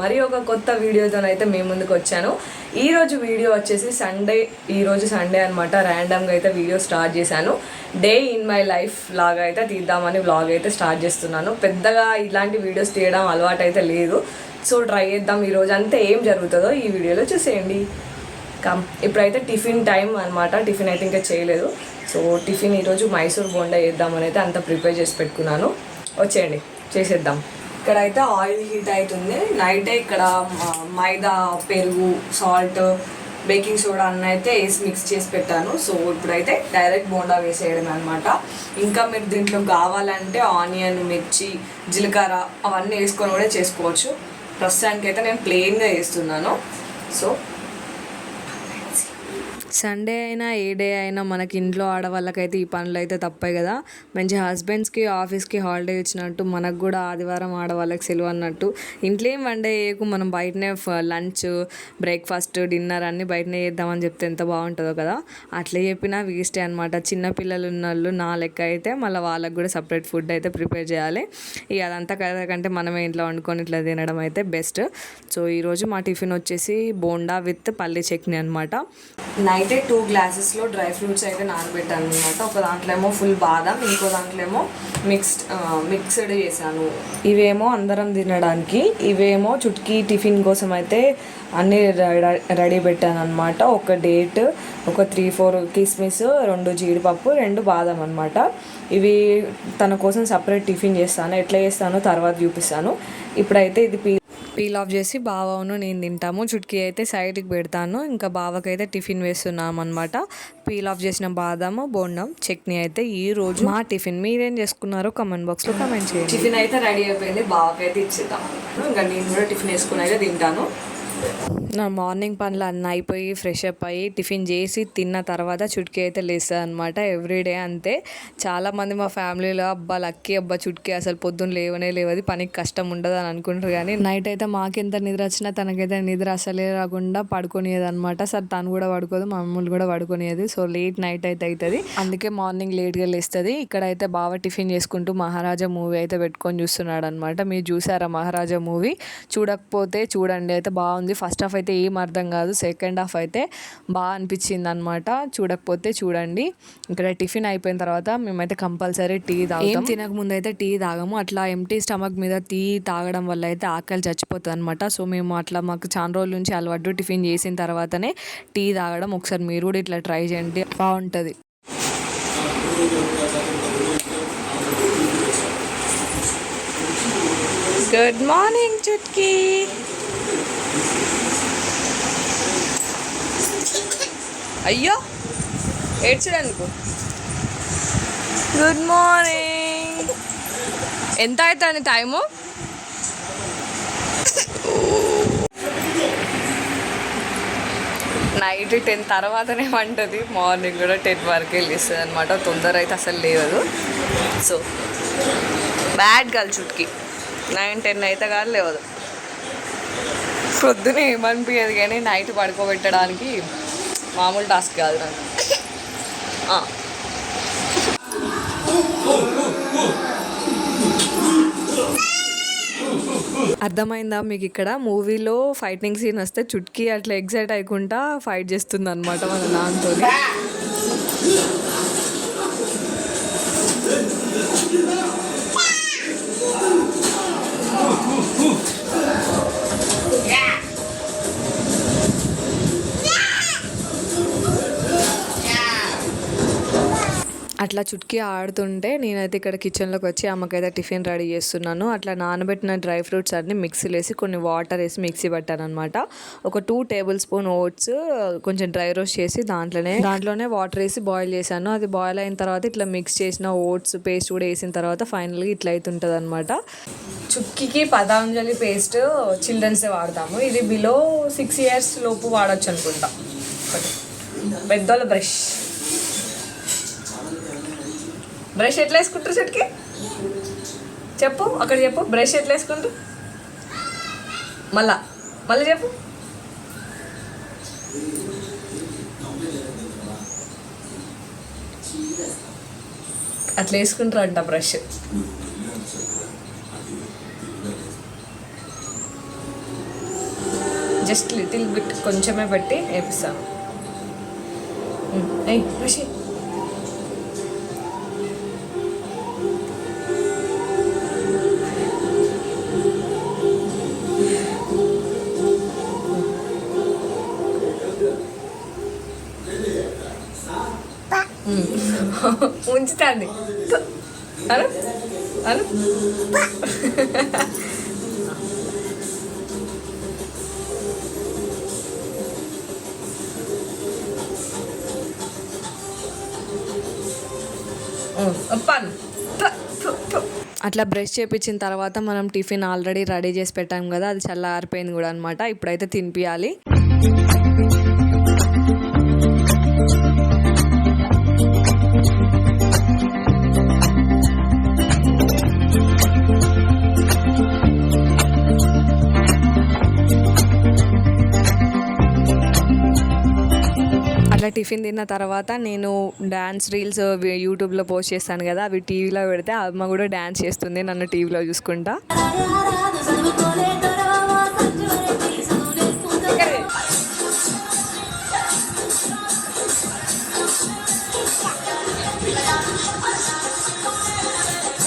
మరి ఒక కొత్త వీడియోతోనైతే మీ ముందుకు వచ్చాను. ఈరోజు వీడియో వచ్చేసి సండే ఈరోజు సండే అనమాట ర్యాండమ్గా అయితే వీడియో స్టార్ట్ చేశాను. డే ఇన్ మై లైఫ్ లాగా అయితే తీద్దామని వ్లాగ్ అయితే స్టార్ట్ చేస్తున్నాను. పెద్దగా ఇలాంటి వీడియోస్ తీయడం అలవాటు అయితే లేదు. సో ట్రై చేద్దాం. ఈరోజు రోజు అంతా ఏం జరుగుతుందో ఈ వీడియోలో చూసేయండి. కమ్ ఇప్పుడైతే టిఫిన్ టైం అనమాట టిఫిన్ అయితే ఇంకా చేయలేదు. సో టిఫిన్ ఈరోజు మైసూర్ బోండా చేద్దామని అయితే అంత ప్రిపేర్ చేసి పెట్టుకున్నాను. వచ్చేయండి. చేసేద్దాం. ఇక్కడైతే ఆయిల్ హీట్ అవుతుంది. నైటే ఇక్కడ మైదా పెరుగు సాల్ట్ బేకింగ్ సోడా అన్న అయితే వేసి మిక్స్ చేసి పెట్టాను. సో ఇప్పుడైతే డైరెక్ట్ బోండా వేసేయడం అనమాట ఇంకా మీరు దీంట్లో కావాలంటే ఆనియన్ మిర్చి జీలకర్ర అవన్నీ వేసుకొని కూడా చేసుకోవచ్చు. ప్రస్తుతానికైతే నేను ప్లెయిన్గా వేస్తున్నాను. సో సండే అయినా ఏ డే అయినా మనకి ఇంట్లో ఆడవాళ్ళకైతే ఈ పనులు అయితే తప్పాయి కదా. మంచి హస్బెండ్స్కి ఆఫీస్కి హాలిడే ఇచ్చినట్టు మనకు కూడా ఆదివారం ఆడవాళ్ళకి సెలవు అన్నట్టు. ఇంట్లో ఏం వండే చేయకు మనం బయటనే లంచ్ బ్రేక్ఫాస్ట్ డిన్నర్ అన్నీ బయటనే చేద్దామని చెప్తే ఎంత బాగుంటుందో కదా. అట్లా చెప్పినా వేస్టే అనమాట చిన్నపిల్లలు ఉన్న వాళ్ళు నా లెక్క అయితే మళ్ళీ వాళ్ళకి కూడా సపరేట్ ఫుడ్ అయితే ప్రిపేర్ చేయాలి. ఇక అదంతా కదా కంటే మనమే ఇంట్లో వండుకొని ఇట్లా తినడం అయితే బెస్ట్. సో ఈరోజు మా టిఫిన్ వచ్చేసి బోండా విత్ పల్లి చట్నీ అనమాట నైటే టూ గ్లాసెస్లో డ్రై ఫ్రూట్స్ అయితే నానబెట్టాను అనమాట ఒక దాంట్లో ఏమో ఫుల్ బాదం ఇంకో దాంట్లో ఏమో మిక్స్డ్ మిక్స్డ్ చేశాను. ఇవేమో అందరం తినడానికి ఇవేమో చుట్కీ టిఫిన్ కోసం అయితే అన్నీ రెడీ పెట్టాను అనమాట ఒక డేట్ ఒక త్రీ ఫోర్ కిస్మిస్ రెండు జీడిపప్పు రెండు బాదం అనమాట ఇవి తన కోసం సపరేట్ టిఫిన్ చేస్తాను. ఎట్లా చేస్తానో తర్వాత చూపిస్తాను. ఇప్పుడైతే ఇది పీ పీల్ ఆఫ్ చేసి బావను నేను తింటాము. చుట్కీ అయితే సైడ్కి పెడతాను. ఇంకా బావకైతే టిఫిన్ వేస్తున్నాం అనమాట పీల్ ఆఫ్ చేసిన బాదాము బోండం చట్నీ అయితే ఈ రోజు మా టిఫిన్. మీరేం చేసుకున్నారో కమెంట్ బాక్స్లో కమెంట్ చేయండి. టిఫిన్ అయితే రెడీ అయిపోయింది. బావకైతే ఇచ్చేద్దాం ఇంకా నేను కూడా టిఫిన్ వేసుకుని అయితే తింటాను. నా మార్నింగ్ పనులు అన్నీ అయిపోయి ఫ్రెష్ అప్ అయ్యి టిఫిన్ చేసి తిన్న తర్వాత చుట్కీ అయితే లేస్తుంది అనమాట ఎవ్రీడే అంతే. చాలామంది మా ఫ్యామిలీలో అబ్బా లక్కీ అబ్బా చుట్కీ అసలు పొద్దున్న లేవనే లేవది పనికి కష్టం ఉండదు అని అనుకుంటారు. కానీ నైట్ అయితే మాకెంత నిద్ర వచ్చినా తనకైతే నిద్ర అసలే రాకుండా పడుకునేది అనమాట సార్ తను కూడా పడుకోదు మా అమ్మలు కూడా పడుకునేది. సో లేట్ నైట్ అయితే అవుతుంది అందుకే మార్నింగ్ లేట్గా లేస్తుంది. ఇక్కడైతే బాగా టిఫిన్ చేసుకుంటూ మహారాజా మూవీ అయితే పెట్టుకొని చూస్తున్నాడు అనమాట మీరు చూసారా మహారాజా మూవీ చూడకపోతే చూడండి అయితే బాగుంది. ఫస్ట్ హాఫ్ అయితే ఏం అర్థం కాదు. సెకండ్ హాఫ్ అయితే బాగా అనిపించింది అనమాట చూడకపోతే చూడండి. ఇక్కడ టిఫిన్ అయిపోయిన తర్వాత మేమైతే కంపల్సరీ టీ తాగుతాం. తినక ముందు అయితే టీ తాగము. అట్లా ఎంటీ స్టమక్ మీద టీ తాగడం వల్ల అయితే ఆకలి చచ్చిపోతుంది అనమాట సో మేము అట్లా మాకు చాలా రోజుల నుంచి అలవాటు టిఫిన్ చేసిన తర్వాతనే టీ తాగడం. ఒకసారి మీరు కూడా ఇట్లా ట్రై చేయండి. బాగుంటుంది. గుడ్ మార్నింగ్ చుట్కీ అయ్యో ఏడ్చడానికి? గుడ్ మార్నింగ్ ఎంత అవుతుంది టైము? నైట్ టెన్ తర్వాతనే వంటది. మార్నింగ్ కూడా టెన్ వరకు వెళ్ళిస్తుంది అనమాట తొందర అయితే అసలు లేదు so bad girl Chutki. Nine ten అయితే కానీ లేవదు. పొద్దున ఏమనిపించదు కానీ నైట్ పడుకోబెట్టడానికి మామూలు టాస్క్ కాదు నాకు. అర్థమైందా? మీకు ఇక్కడ మూవీలో ఫైటింగ్ సీన్ వస్తే చుట్కీ అట్లా ఎగ్జైట్ అయ్యకుండా ఫైట్ చేస్తుంది అనమాట మన నాన్నతో అట్లా చుట్కీ ఆడుతుంటే నేనైతే ఇక్కడ కిచెన్లోకి వచ్చి అమ్మకైతే టిఫిన్ రెడీ చేస్తున్నాను. అట్లా నానబెట్టిన డ్రై ఫ్రూట్స్ అన్ని మిక్సీలో వేసి కొన్ని వాటర్ వేసి మిక్సీ పెట్టాను అనమాట ఒక టూ టేబుల్ స్పూన్ ఓట్స్ కొంచెం డ్రై రోస్ట్ చేసి దాంట్లోనే దాంట్లోనే వాటర్ వేసి బాయిల్ చేశాను. అది బాయిల్ అయిన తర్వాత ఇట్లా మిక్స్ చేసిన ఓట్స్ పేస్ట్ కూడా వేసిన తర్వాత ఫైనల్గా ఇట్లా అవుతుంటుంది అనమాట చుక్కీకి పతాంజలి పేస్ట్ చిల్డ్రన్సే వాడతాము. ఇది బిలో సిక్స్ ఇయర్స్ లోపు వాడచ్చు అనుకుంటా ఒకటి. పెద్దోళ్ళ బ్రష్ బ్రష్ ఎట్లా వేసుకుంటారు చెట్టుకి చెప్పు అక్కడ చెప్పు. బ్రష్ ఎట్లా వేసుకుంటారు? మళ్ళా. మళ్ళీ చెప్పు. అట్లా వేసుకుంటారు అంట బ్రష్ జస్ట్ లిటిల్ బిట్ కొంచెమే పెట్టి వేపిస్తాను ఏయ్ బ్రష్ స్టాండింగ్ అను అను అట్లా బ్రష్ చేపించిన తర్వాత మనం టిఫిన్ ఆల్రెడీ రెడీ చేసి పెట్టాం కదా అది చల్లారిపోయింది కూడా అనమాట ఇప్పుడైతే తినిపించాలి టిఫిన్ తిన్న తర్వాత నేను డ్యాన్స్ రీల్స్ యూట్యూబ్లో పోస్ట్ చేస్తాను కదా అవి టీవీలో పెడితే అమ్మ కూడా డ్యాన్స్ చేస్తుంది నన్ను టీవీలో చూసుకుంటా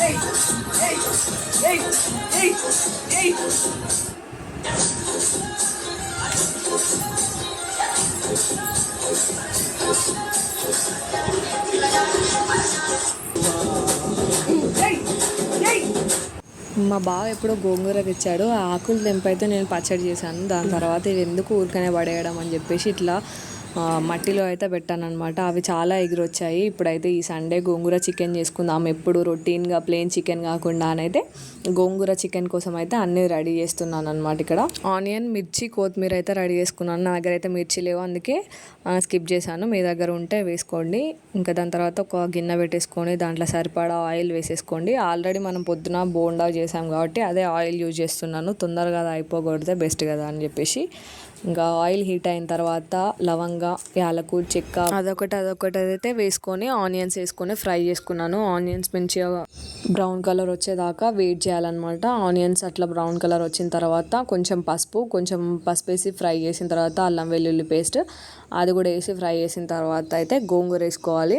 Hey! Hey! Hey! Hey! మా బావ ఎప్పుడో గోంగూర తెచ్చాడు. ఆ ఆకులు తెంపైతే నేను పచ్చడి చేశాను. దాని తర్వాత ఇవి ఎందుకు ఊరికనే పడేయడం అని చెప్పేసి ఇట్లా మట్టిలో అయితే పెట్టాను అనమాట అవి చాలా ఎగిరొచ్చాయి. ఇప్పుడైతే ఈ సండే గోంగూర చికెన్ చేసుకుందాం. ఎప్పుడు రొటీన్గా ప్లేన్ చికెన్ కాకుండా అని అయితే గోంగూర చికెన్ కోసం అయితే అన్నీ రెడీ చేస్తున్నాను అనమాట ఇక్కడ. ఆనియన్ మిర్చి కొత్తిమీర అయితే రెడీ చేసుకున్నాను. నా దగ్గర అయితే మిర్చి లేవు. అందుకే స్కిప్ చేశాను. మీ దగ్గర ఉంటే వేసుకోండి. ఇంకా దాని తర్వాత ఒక గిన్నె పెట్టేసుకొని దాంట్లో సరిపడా ఆయిల్ వేసేసుకోండి. ఆల్రెడీ మనం పొద్దున బోండా చేసాం కాబట్టి అదే ఆయిల్ యూజ్ చేస్తున్నాను. తొందరగా అది అయిపోకూడదే బెస్ట్ కదా అని చెప్పేసి. ఇంకా ఆయిల్ హీట్ అయిన తర్వాత లవంగ యాలకు చెక్క అదొకటి అదొకటి అయితే వేసుకొని ఆనియన్స్ వేసుకొని ఫ్రై చేసుకున్నాను. ఆనియన్స్ మంచిగా బ్రౌన్ కలర్ వచ్చేదాకా వెయిట్ చేయాలన్నమాట ఆనియన్స్ అట్లా బ్రౌన్ కలర్ వచ్చిన తర్వాత కొంచెం పసుపు కొంచెం పసుపు వేసి ఫ్రై చేసిన తర్వాత అల్లం వెల్లుల్లి పేస్ట్. అది కూడా వేసి ఫ్రై చేసిన తర్వాత అయితే గోంగూర వేసుకోవాలి.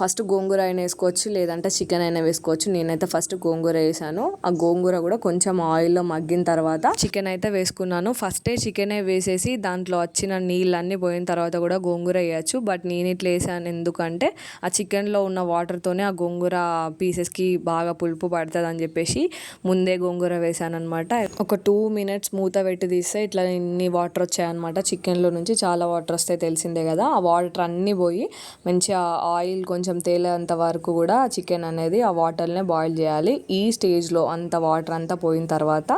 ఫస్ట్ గోంగూర అయినా వేసుకోవచ్చు లేదంటే చికెన్ అయినా వేసుకోవచ్చు. నేనైతే ఫస్ట్ గోంగూర వేసాను. ఆ గోంగూర కూడా కొంచెం ఆయిల్లో మగ్గిన తర్వాత చికెన్ అయితే వేసుకున్నాను. ఫస్టే చికెనే వేసేసి దాంట్లో వచ్చిన నీళ్ళన్నీ పోయిన తర్వాత కూడా గోంగూర వేయచ్చు. బట్ నేను ఇట్లా వేసాను ఎందుకంటే ఆ చికెన్లో ఉన్న వాటర్తోనే ఆ గోంగూర పీసెస్కి బాగా పులుపు పడుతుంది అని చెప్పేసి ముందే గోంగూర వేసాను అనమాట ఒక టూ మినిట్స్ మూత పెట్టి తీస్తే ఇట్లా ఇన్ని వాటర్ వచ్చాయన్నమాట. చికెన్లో నుంచి చాలా వాటర్ వస్తాయి తెలిసిందే కదా ఆ వాటర్ అన్నీ పోయి మంచిగా ఆయిల్ కొంచెం తేలేంత వరకు కూడా చికెన్ అనేది ఆ వాటర్నే బాయిల్ చేయాలి. ఈ స్టేజ్లో అంత వాటర్ అంతా పోయిన తర్వాత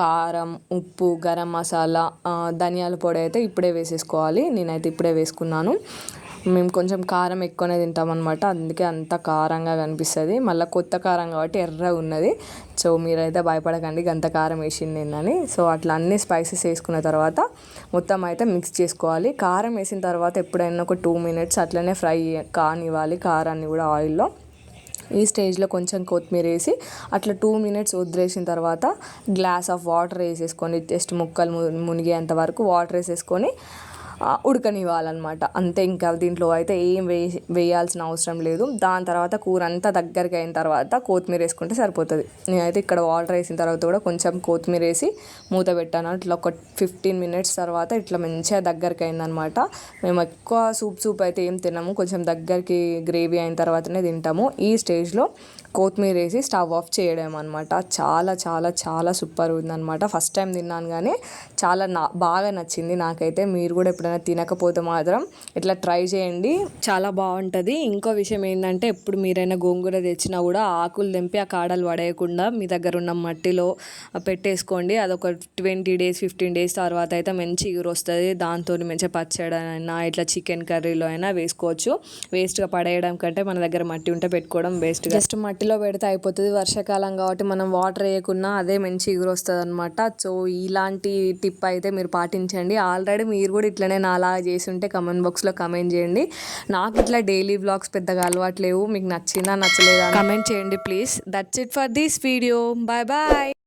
కారం ఉప్పు గరం మసాలా ధనియాల పొడి అయితే ఇప్పుడే వేసేసుకోవాలి. నేనైతే ఇప్పుడే వేసుకున్నాను. మేము కొంచెం కారం ఎక్కువనే తింటాం అనమాట అందుకే అంత కారంగా కనిపిస్తుంది. మళ్ళీ కొత్త కారం కాబట్టి ఎర్రగా ఉన్నది. సో మీరైతే భయపడకండి గంత కారం వేసింది అని సో అట్లా అన్ని స్పైసెస్ వేసుకున్న తర్వాత మొత్తం అయితే మిక్స్ చేసుకోవాలి. కారం వేసిన తర్వాత ఎప్పుడైనా ఒక టూ మినిట్స్ అట్లనే ఫ్రై కానివ్వాలి కారాన్ని కూడా ఆయిల్లో. ఈ స్టేజ్లో కొంచెం కొత్తిమీర వేసి అట్లా టూ మినిట్స్ వదిలేసిన తర్వాత గ్లాస్ ఆఫ్ వాటర్ వేసేసుకొని జస్ట్ ముక్కలు ము- మునిగేంత వరకు వాటర్ వేసేసుకొని ఉడకనివ్వాలన్నమాట. అంతే ఇంకా దీంట్లో అయితే ఏం వే వేయాల్సిన అవసరం లేదు. దాని తర్వాత కూర అంతా దగ్గరికి అయిన తర్వాత కొత్తిమీర వేసుకుంటే సరిపోతుంది. నేనైతే ఇక్కడ వాటర్ వేసిన తర్వాత కూడా కొంచెం కొత్తిమీర వేసి మూత పెట్టాను. ఇట్లా ఒక ఫిఫ్టీన్ మినిట్స్ తర్వాత ఇట్లా మంచిగా దగ్గరికి అయిందనమాట మేము ఎక్కువ సూప్ సూప్ అయితే ఏం తినము. కొంచెం దగ్గరికి గ్రేవీ అయిన తర్వాతనే తింటాము. ఈ స్టేజ్లో కొత్తిమీర వేసి స్టవ్ ఆఫ్ చేయడం అనమాట చాలా చాలా చాలా సూపర్ ఉందన్నమాట. ఫస్ట్ టైం తిన్నాను కానీ చాలా నా బాగా నచ్చింది నాకైతే. మీరు కూడా ఎప్పుడైనా తినకపోతే మాత్రం ఇట్లా ట్రై చేయండి. చాలా బాగుంటుంది. ఇంకో విషయం ఏంటంటే ఎప్పుడు మీరైనా గోంగూర తెచ్చినా కూడా ఆకులు తెంపి ఆ కాడలు పడేయకుండా మీ దగ్గర ఉన్న మట్టిలో పెట్టేసుకోండి. అదొక ట్వంటీ డేస్ ఫిఫ్టీన్ డేస్ తర్వాత అయితే మంచి ఇగురు వస్తుంది. దాంతో మంచిగా పచ్చడి అయినా ఇట్లా చికెన్ కర్రీలో అయినా వేసుకోవచ్చు. వేస్ట్గా పడేయడం కంటే మన దగ్గర మట్టి ఉంటే పెట్టుకోవడం వేస్ట్ జస్ట్ మట్టిలో పెడితే అయిపోతుంది. వర్షాకాలం కాబట్టి మనం వాటర్ వేయకున్నా అదే మంచి ఇగురు వస్తుంది అనమాట సో ఇలాంటి టిప్ అయితే మీరు పాటించండి. ఆల్రెడీ మీరు కూడా ఇట్లనే నాలా చేసి ఉంటే కమెంట్ బాక్స్లో కమెంట్ చేయండి. నాకు ఇట్లా డైలీ బ్లాగ్స్ పెద్దగా అలవాట్లేవు మీకు నచ్చిందా నచ్చలేదా కమెంట్ చేయండి please that's it for this video bye bye